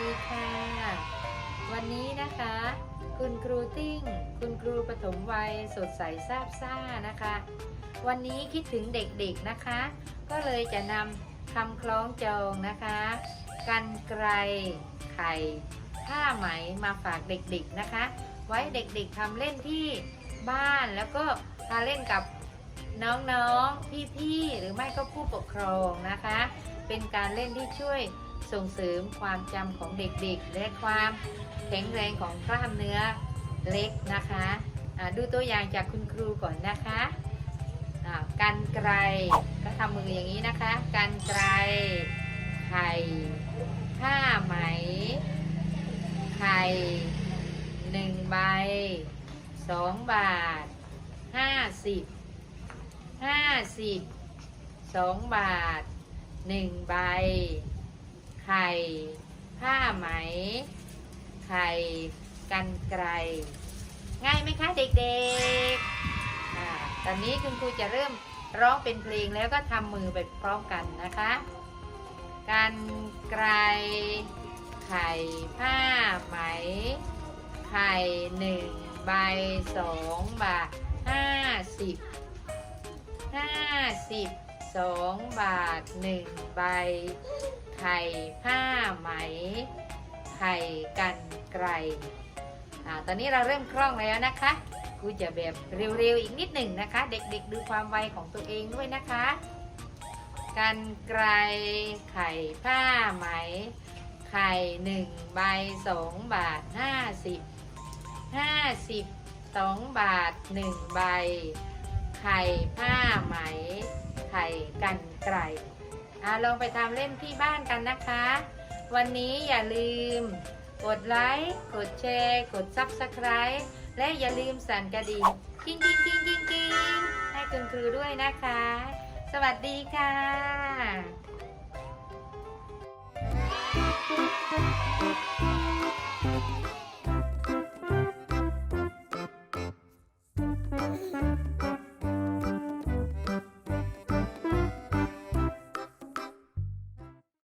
ดีค่ะ วันนี้นะคะ คุณครูติ้ง คุณครูปฐมวัยสดใสซาบซ่านะคะ วันนี้คิดถึงเด็กๆนะคะ ก็เลยจะนำคำคล้องจองนะคะ กันไกรไข่ผ้าไหมมาฝากเด็กๆนะคะ ไว้เด็กๆทำเล่นที่บ้านแล้วก็มาเล่นกับน้องๆ พี่ๆ หรือไม่ก็ผู้ปกครองนะคะ เป็นการเล่นที่ช่วย ส่งเสริมความจำของเด็กๆ และความแข็งแรงของกล้ามเนื้อเล็กนะคะอ่าดูตัวอย่างจากคุณครูก่อนนะคะอ่ากันไกรก็ทำมืออย่างนี้นะคะ กันไกรไข่ผ้าไหม ไข่หนึ่งใบสองบาทห้าสิบห้าสิบสองบาทหนึ่งใบ ไข่ผ้าไหม ไข่กันไกรง่ายไหมคะเด็กๆอตอนนี้คุณครูจะเริ่มร้องเป็นเพลงแล้วก็ทำมือไปพร้อมกันนะคะ กันไกรไข่ผ้าไหม ไข่หนึ่งใบสองบาทห้าสิบห้าสิบ สองบาทหนึ่งใบ ไข่ผ้าไหม ไข่กันไกรอ่าตอนนี้เราเริ่มคล่องแล้วนะคะกูจะแบบเร็วๆอีกนิดหนึ่งนะคะ เด็กๆดูความไวของตัวเองด้วยนะคะ กันไกรไข่ผ้าไหม ไข่หนึ่งใบสองบาทห้าสิบห้าสิบสองบาทหนึ่งใบ ไข่ผ้าไหม ไข่กันไกลอ่ลองไปทำเล่นที่บ้านกันนะคะ วันนี้อย่าลืม กดไลค์ กดแชร์ กด Subscribe และอย่าลืมสั่นกระดิ่งกิ้งกิ้งกิ้งกิ้งกิ้งให้คุณครูด้วยนะคะ สวัสดีค่ะ